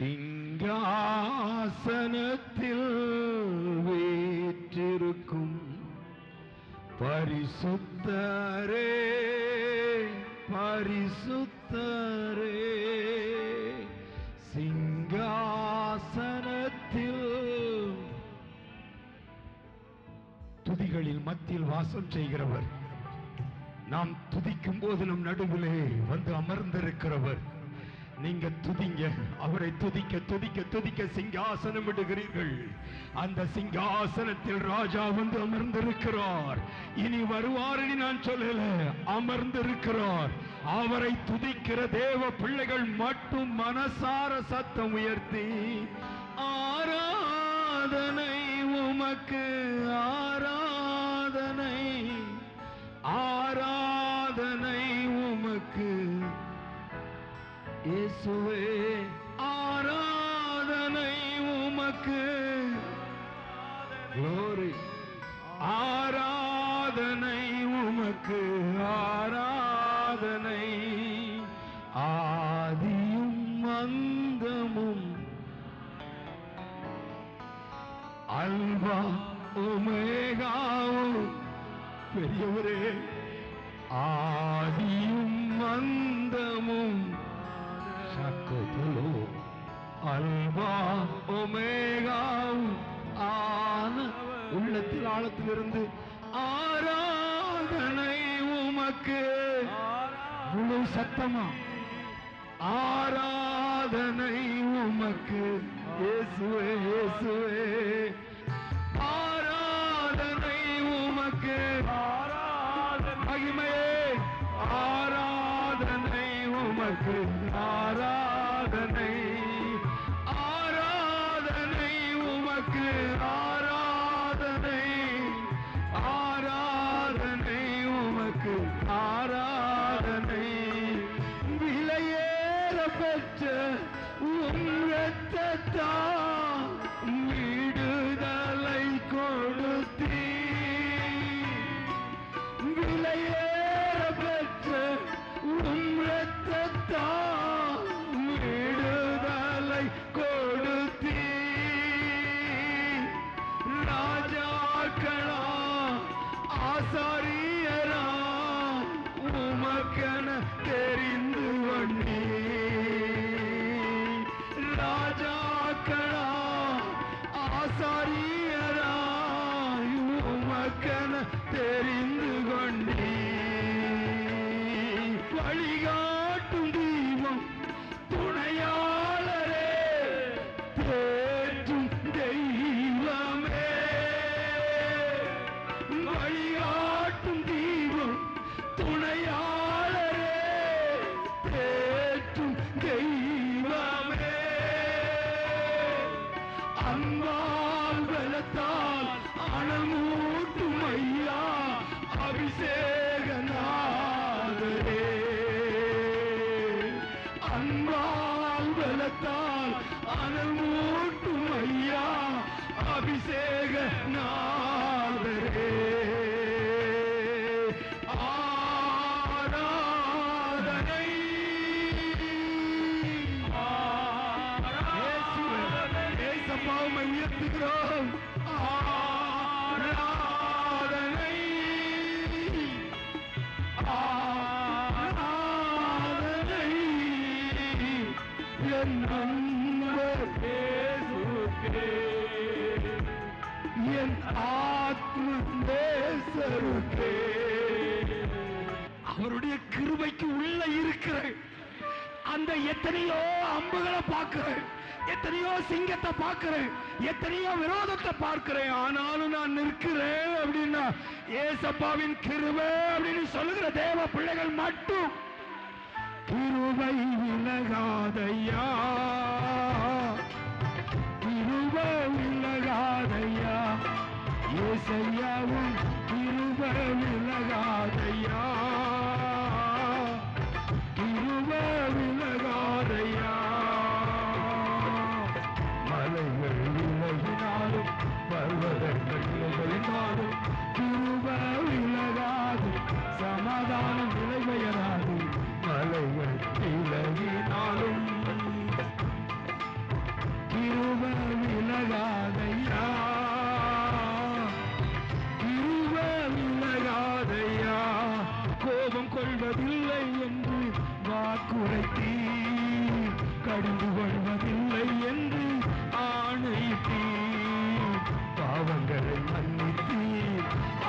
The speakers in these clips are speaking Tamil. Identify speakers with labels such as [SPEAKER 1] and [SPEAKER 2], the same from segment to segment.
[SPEAKER 1] சிங்காசனத்தில் வீற்றிருக்கும் பரிசுத்தரே பரிசுத்தரே. சிங்காசனத்தில் துதிகளில் மத்தியில் வாசம் செய்கிறவர். நாம் துதிக்கும் போது நம் நடுவிலே வந்து அமர்ந்திருக்கிறவர். நீங்க துதிங்க அவரை துதிக்க துதிக்க துதிக்க சிங்காசனம் விடுகிறீர்கள். அந்த சிங்காசனத்தில் ராஜா வந்து அமர்ந்திருக்கிறார். இனி வருவார் நான் சொல்லல அமர்ந்திருக்கிறார். அவரை துதிக்கிற தேவ பிள்ளைகள் மட்டும் மனசார சத்தம் உயர்த்தி ஆராதனை உமக்கு ஆராதனை ஆ இயேசுவே ஆராதனை உமக்கு. ஆராதனை உமக்கு. ஆராதனை உமக்கு இயேசுவே இயேசுவே ஆராதனை உமக்கு மகிமையே ஆராதனை உமக்கு ஆராதனை அன்பால் பலத்தால் அனல் மூட்டும் ஐயா அபிஷேகநாதரே ஆராதனை என் ஆற்று நேசருக்கே அவருடைய கிருபைக்கு உள்ள இருக்கிற அந்த எத்தனையோ அம்புகளை பார்க்கிறேன். எத்தனையோ சிங்கத்தை பார்க்கிறேன். எத்தனையோ விரோதத்தை பார்க்கிறேன். ஆனாலும் நான் நிற்கிறேன் அப்படின்னா ஏசப்பாவின் கிருபை அப்படின்னு சொல்லுகிற தேவ பிள்ளைகள் மட்டும் கிருபை விலகாதையா? கிருபை விலகாதையா? ஏசையாவும் கிருபை உரைத்தி. கடந்து கொள்வதில்லை என்று ஆணையிட்டி. பாவங்களை மன்னித்தி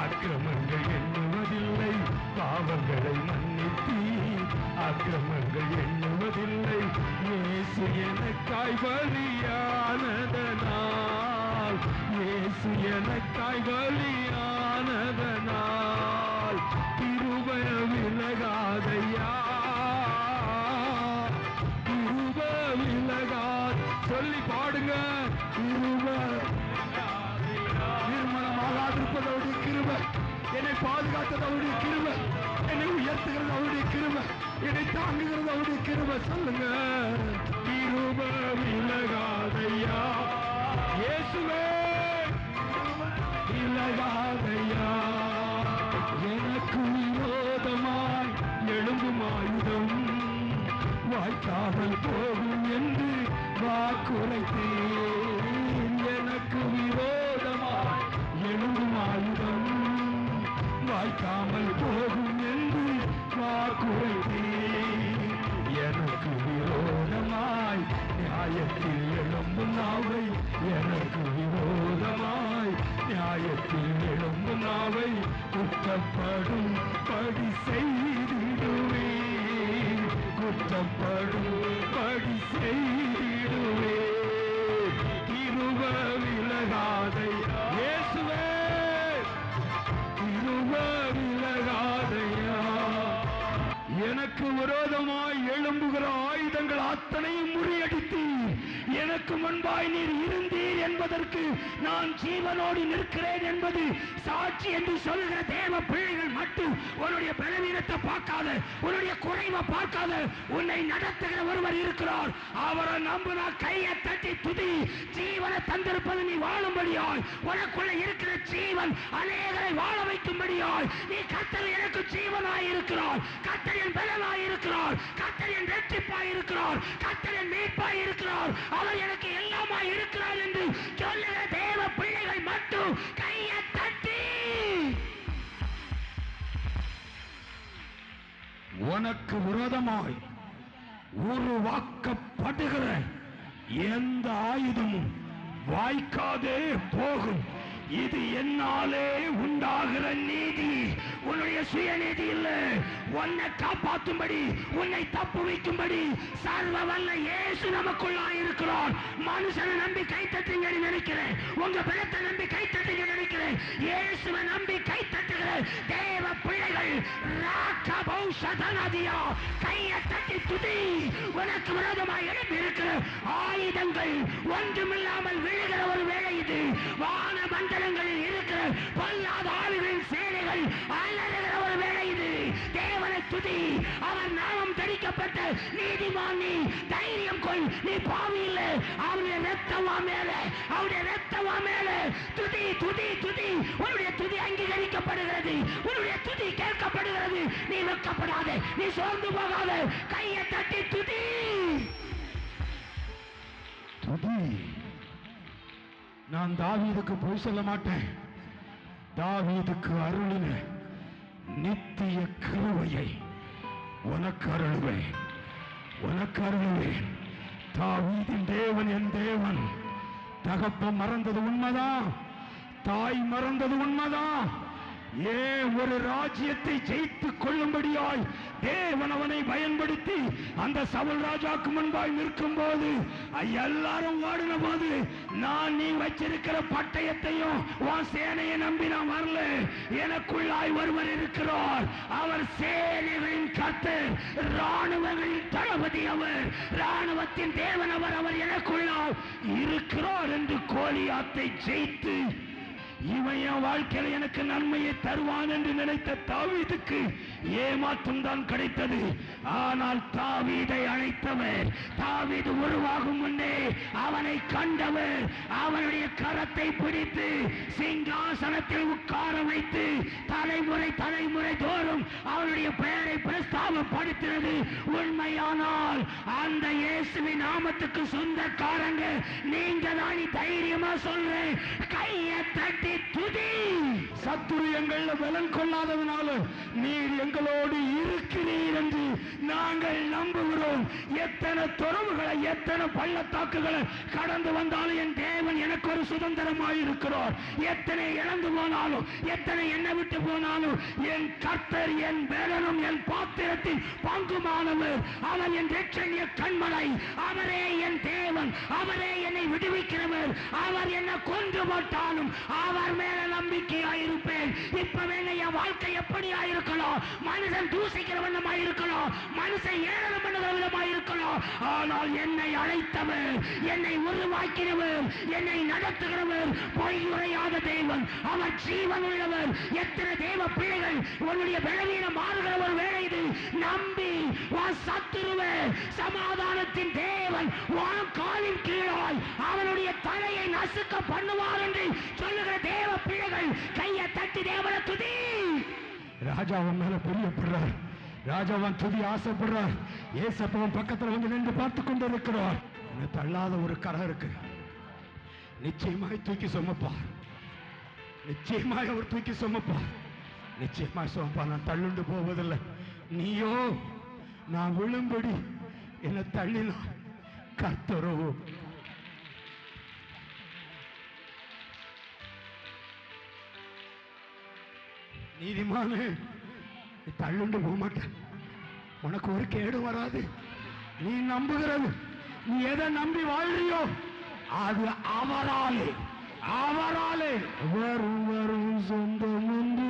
[SPEAKER 1] அக்கிரமங்கள் எண்ணுவதில்லை. பாவங்களை மன்னித்தி அக்கிரமங்கள் எண்ணுவதில்லை. இயேசு எனக்காய் பலியானதனால். இயேசு எனக்காய் பலியானதனால். திருவய விலகா பாடுங்க. கிருபை. அவருடைய கிருப. என்னை பாதுகாத்தது அவருடைய கிருப. என்னை உயர்த்துகிறது அவருடைய கிருப. என்னை தாங்குகிறது அவருடைய கிருப. சொல்லுங்க. கிருப விலகாதையா. இயேசுவே. விலகாதையா. எனக்கு விரோதமாய் எழும்பும் ஆயுதம். வாய்க்காமல் போகும் என்று வாக்குரைத்தேன் எனக்கு விரோதமாய் எழுதும் ஆயுதம் வாய்க்காமல் போகும் என்று வாக்குரைத்தேன் எனக்கு விரோதமாய் நியாயத்தில் எழும்பும் நாவை எனக்கு விரோதமாய் நியாயத்தில் எழும்பும் நாவை குற்றப்படும் படி செய்திடுவே குற்றப்படும் படி செய்திடுவேன் திருவ விலகாதை. இயேசுவே எனக்கு விரோதமாய் எழும்புகிற ஆயுதங்கள் அத்தனையும் முறியடித்தீர். எனக்கு முன்பாய் நீர் இருந்தீர் என்பதற்கு நான் ஜீவனோடு நிற்கிறேன் என்பது சாட்சி என்று சொல்கிற தேவ பிள்ளைகள் மட்டும் உன்னுடைய பலவீனத்தை பார்க்காத உன்னுடைய குறைவை பார்க்காத உன்னை நடத்துகிற ஒருவர் இருக்கிறார். அவரை நம்பினா கையை தட்டி துதி ஜீவனை தந்திருப்பது நீ வாழும்படியாய். உனக்குள்ள இருக்கிற ஜீவன் அநேகரை வாழ வைக்கும்படியாய். நீ கத்தல் எனக்கு ஜீவனாய் இருக்கிறார். கத்தரின் பலனாய் இருக்கிறார் என் ரட்சிப்பாய் இருக்கிறார் கத்தரின் மீட்பாய் இருக்கிறார் அவர் எனக்கு எல்லாமாய் இருக்கிறார் என்று சொல்லுகிற தேவ பிள்ளைகள் மட்டும் கையை தட்டி. உனக்கு விரோதமாய் உருவாக்கப்படுகிற எந்த ஆயுதமும் வாய்க்காதே போகும். இது என்னாலே உண்டாகிற நீதி. உன்னுடைய சுயநீதி இல்ல. உன்னை காப்பாற்றும்படி உன்னை தப்பு வைக்கும்படி சர்வ வல்ல இயேசு நமக்குள்ளா இருக்கிறார். மனுஷனை நம்பி கை தட்டுங்க நினைக்கிறேன். உங்க பலத்தை நம்பி கை தட்டுங்க நினைக்கிறேன். இயேசுவை நம்பி கை தட்டுகிறேன் தேவ கையை தட்டி துதி. உனக்கு விரோதமாக எழுப்பி இருக்கிற ஆயுதங்கள் ஒன்றுமில்லாமல் விழுகிற ஒரு வேலை இது. வான மண்டலங்களில் இருக்கிற பொல்லாத ஆவிகளின் சேனைகள் அலறுகிற ஒரு வேலை இது. தேவனை துதி. அவர் நாமம் தரிக்கப்பட்ட நீதிமான் நீ தைரியம் கொள். நீ பாவி இல்லை அவனுடைய ரத்தவா மேல. அவனுடைய ரத்தவா மேல. துதி துதி துதி. உன்னுடைய துதி அங்கீகரிக்கப்படுகிறது. உன்னுடைய துதி கேட்கப்படுகிறது. நீ வெக்கப்படாத நீ சோர்ந்து போகாத. கையை தட்டி துதி. துதி. நான் தாவீதுக்கு போய் சொல்ல மாட்டேன். தாவீதுக்கு அருளின நித்திய கிருபையை உனக்கு அருளுவேன். உனக்கு அருளுவேன். தாவீதின் தேவன் என் தேவன். தகப்ப மறந்தது உண்மைதான். தாய் மறந்தது உண்மைதான். ஏன் ஒரு ராஜ்யத்தை ஜெயித்துக் கொள்ளும்படியாய் தேவன் அவனை பயன்படுத்தி அந்த சவல் ராஜாக்கு முன்பாய் நிற்கும் போது எல்லாரும் ஓடின போது நான் நீ வச்சிருக்கிற பட்டயத்தையும் உன் சேனையை நம்பி நான் வரல. எனக்குள்ளாய் ஒருவர் இருக்கிறார். அவர் சேனைகளின் கர்த்தர் ராணுவங்களின் தளபதி அவர். ராணுவத்தின் தேவன் அவர் அவர் எனக்குள்ளால் இருக்கிறார் என்று கோலியாத்தை ஜெயித்து இவன் என் வாழ்க்கையில எனக்கு நன்மையை தருவான் என்று நினைத்த தாவீதுக்கு ஏமாற்றம் தான் கிடைத்தது. ஆனால் தாவீதை அழைத்தவர் தாவீது உருவாகும் முன்னே அவனை கண்டவர். அவனுடைய கரத்தை பிடித்து சிங்காசனத்தில் உட்கார வைத்து தலைமுறை தலைமுறை தோறும் அவனுடைய பெயரை பிரஸ்தாபப்படுத்தினது. உண்மையானால் அந்த இயேசுவின் நாமத்துக்கு சொந்தக்காரங்க நீங்க தான் தைரியமா சொல்றேன். கையை தட்டி நீ துதி. சத்துரு எங்கள பலன் கொள்ளாததுனால நீர் எங்களோடு இருக்கிறீர் என்று நாங்கள் நம்புகிறோம். எத்தனை துறவுகளை எத்தனை பள்ளத்தாக்குகளை கடந்து வந்தாலும் என் தேவன் எனக்கு ஒரு சுதந்திரமாய் இருக்கிறார். எத்தனை இழந்து போனாலும் எத்தனை என்னை விட்டு போனாலும் என் கர்த்தர் என் பலனும் என் பாத்திரத்தின் பங்குமானவர். அவர் என் ரட்சணிய கண்மலை. அவரே என்
[SPEAKER 2] தேவன். அவரே என்னை விடுவிக்கிறவர். அவர் என்னை கொன்று போட்டாலும் அவர் அவர் மேல நம்பிக்கையாயிருப்பேன். இப்பவே என் வாழ்க்கை எப்படியா இருக்கலாம் மனுஷன் தூசிக்கிற வண்ணமா இருக்கணும் மனுஷன் ஏழனம் பண்ணுகிற விதமா இருக்கணும் ஆனால் என்னை அழைத்தவர் என்னை உருவாக்கினவர் என்னை நடத்துகிறவர் பொய் உரையாத அவர் ஜீவன் உள்ளவர். எத்தனை தெய்வ பிள்ளைகள் உன்னுடைய பலவீனம் மாறுகிற ஒரு வேலை இது. நம்பி சத்துருவே சமாதானத்தின் தேவன் காலின் கீழாய் அவனுடைய தலையை நசுக்க பண்ணுவார் என்று சொல்லுகிற தேவ பிள்ளைகள் கையை தட்டி தேவன துதி.
[SPEAKER 1] ராஜாவன் மேல பிரியப்படுறார். ராஜாவன் துதி ஆசைப்படுறார். ஏசப்பவன் பக்கத்துல வந்து நின்று பார்த்து கொண்டு இருக்கிறார் தள்ளாத ஒரு கரை இருக்கு. நிச்சயமாய் தூக்கி சுமப்பார் நிச்சயமாய் அவர் தூக்கி சுமப்பார் நிச்சயமாய் சுமப்பா. நான் தள்ளுண்டு போவதில்லை. நீயோ நான் விழும்படி என்னை தள்ளினா கர்த்தரோ நீதிமானே. நீ தள்ளுண்டு போக மாட்டேன் உனக்கு ஒரு கேடு வராது. நீ நம்புகிறது. நீ எதை நம்பி வாழ்றியோ அது அவராலே. அவராலே. வரும் வரும் சொந்தம்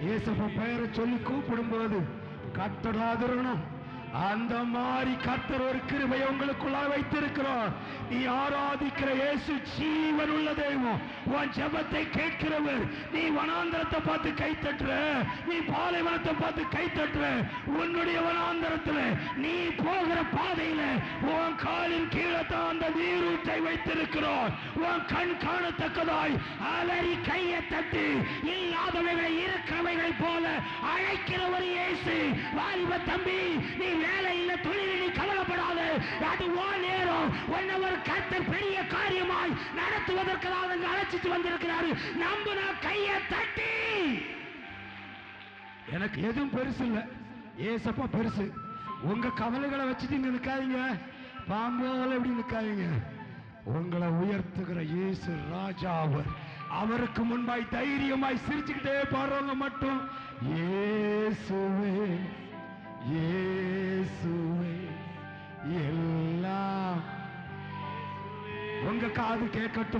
[SPEAKER 1] இயேசப்ப பெயரை சொல்லி கூப்பிடும்போது கத்தடாதிரணும் அந்த மாதிரி கர்த்தர் ஒரு கிருபை உங்களுக்குள்ளா வைத்திருக்கிறார். நீ ஆராதிக்கிற இயேசு ஜீவன் உள்ள தெய்வம். உன் ஜெபத்தை கேட்கிறவர். நீ வனாந்தரத்தை பார்த்து கை தட்டுற. நீ பாலைவனத்தை பார்த்து கை தட்டுற. உன்னுடைய வனாந்தரத்துல நீ போகிற பாதையில உன் காலின் கீழே தான் அந்த நீரூற்றை வைத்திருக்கிறோம் உன் கண் காணத்தக்கதாய் அலறி கையை தட்டி இல்லாதவைகளை இருக்கிறவைகளை போல அழைக்கிறவர் இயேசு. வாலிப தம்பி நீ வேலை இல்லை தொழில் நீ கவலைப்படாத. அது ஓ நேரம். உன்னை ஒரு கர்த்தர் பெரிய காரியமாய் நடத்துவதற்காக அழைச்சிட்டு வந்திருக்கிறாரு. நம்புனா கையை தட்டி. எனக்கு எதுவும் பெருசு இல்லை. ஏசப்பா பெருசு. உங்க கவலைகளை வச்சுட்டு இங்க நிக்காதீங்க. பாம்போல எப்படி நிக்காதீங்க. உங்களை உயர்த்துகிற இயேசு ராஜா அவர். அவருக்கு முன்பாய் தைரியமாய் சிரிச்சுக்கிட்டே பாடுறவங்க மட்டும். ஏசு के कटू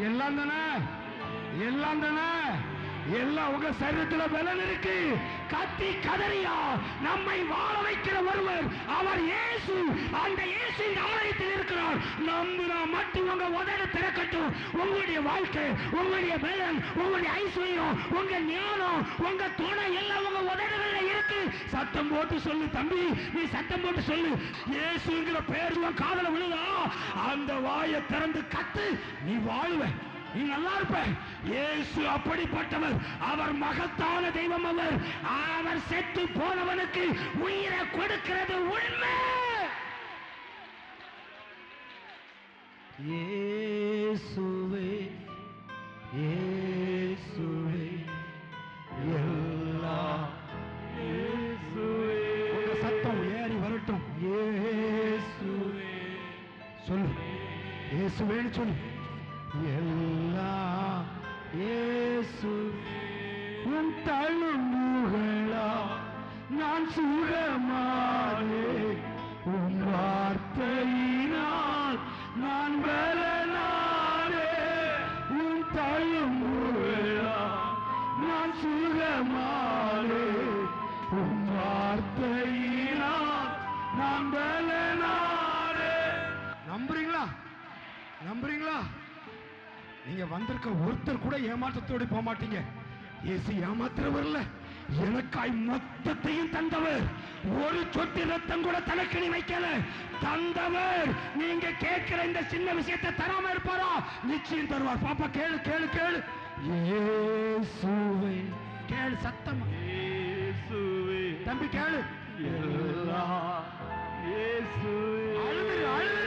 [SPEAKER 1] எல்லாம் தானே? எல்லாம் தானே? எல்லாம் உங்க சரீரத்துல பலன் இருக்கு. கத்தி கதறியா நம்மை வாழ வைக்கிற ஒருவர் அவர் இயேசு. அந்த இயேசு இந்த ஆலயத்தில் இருக்கிறார். நம்புனா மட்டும் உங்க உதடு திறக்கட்டும். உங்களுடைய வாழ்க்கை உங்களுடைய பலன் உங்களுடைய ஐஸ்வர்யம் உங்க ஞானம் உங்க துணை எல்லாம் உங்க சத்தம் போட்டு சொல்லு தம்பி. நீ சத்தம் போட்டு சொல்லு. இயேசுங்கிற பேர் காதல விழுதா? அந்த வாயை திறந்து கத்து நீ வாழுவ. நீ நல்லா இருப்ப. இயேசு அப்படிப்பட்டவர். அவர் மகத்தான தெய்வம் அவர். அவர் செத்து போனவனுக்கு உயிரை கொடுக்கிறது உண்மை. ஏசுவே ஏ இயேசுவேன்னு சொல்லு. எல்லா இயேசு உன் தழும்புகளா நான் சுகமானே. உன் வார்த்தையினால் நான் பலனானே. உன் தழும்புகளா நான் சுகமானே. உன் வார்த்தையினால் நான் பலனானே. நம்புறீங்களா? நீங்க வந்திருக்க ஒருத்தர் கூட ஏமாற்றத்தோடு போக மாட்டீங்க. இயேசு ஏமாத்துறவர் இல்ல எனக்காய் மொத்தத்தையும் தந்தவர். ஒரு சொட்டு ரத்தம் கூட தனக்கு வைக்கல. தந்தவர். நீங்க கேட்கிற இந்த சின்ன விஷயத்தை தராம இருப்பாரா? நிச்சயம் தருவார். பாப்பா கேளு கேளு கேளு. இயேசுவே. கேளு சத்தமா. தம்பி கேளு. அழுது அழுது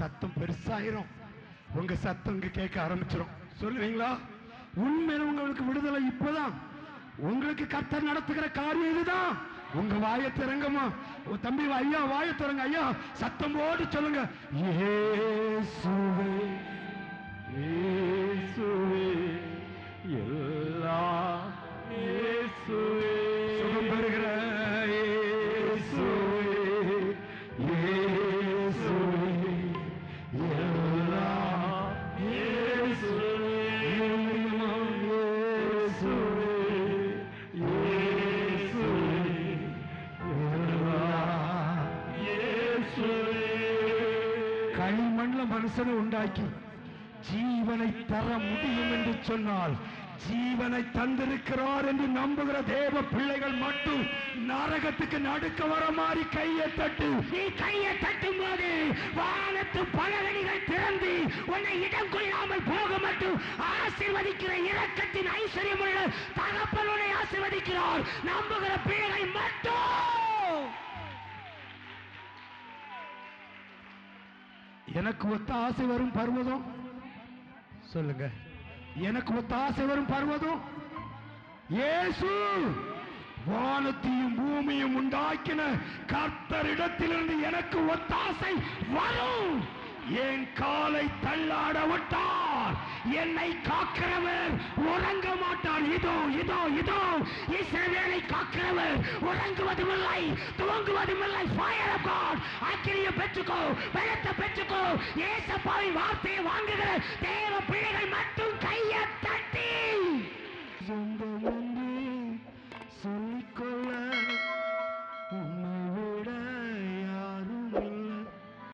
[SPEAKER 1] சத்தம் பெருசாயிரும். உங்க சத்தம் இங்க கேட்க ஆரம்பிச்சிடும் சொல்லுவீங்களா? உண்மையில உங்களுக்கு விடுதலை இப்பதான். உங்களுக்கு கர்த்தர் நடத்துகிற காரியம் இதுதான். உங்க வாய திறங்கம்மா. தம்பி ஐயா வாய திறங்க ஐயா. சத்தம் போட்டு சொல்லுங்க. ஏ
[SPEAKER 3] இயேசுவே எல்லாம்
[SPEAKER 1] களிமண்ல உண்டாக்கி ஜீவனை தர முடியும் என்று சொன்னால் ஜீவனை தந்திருக்கிறார் என்று நம்புகிற தேவ பிள்ளைகள் மட்டும் நரகத்துக்கு நடுக்க வர மாதிரி கையை தட்டு.
[SPEAKER 2] நீ கையை தட்டும் போது வானத்து பலகணிகள் திறந்து உன்னை இடம் கொள்ளாமல் போக மட்டும் ஆசிர்வதிக்கிற இரக்கத்தின் ஐஸ்வர்யமுள்ள தகப்பன் உன்னை ஆசீர்வதிக்கிறார். நம்புகிற பிள்ளைகள் மட்டும்
[SPEAKER 1] எனக்கு ஒத்த ஆசை வரும் பருவதம். சொல்லுங்க. எனக்கு ஒத்த ஆசை வரும் பருவதம். ஏசு வானத்தையும் பூமியும் உண்டாக்கின கர்த்தரிடத்திலிருந்து எனக்கு ஒத்தாசை வரும். என் காலை தள்ளாட விட்டார். என்னை காக்கிறவர் உறங்க மாட்டார். இதோ இதோ இதோ. இஸ்ரவேலை காக்கிறவர் உறங்குவதும் இல்லை துவங்குவதும் இல்லை fire of God. அக்கிரியை பெற்றுக்கோ பலத்தை பெற்றுக்கோ. ஏசப்பாவின் வார்த்தையை வாங்குகிற தேவ பிள்ளைகள் மட்டும் கையை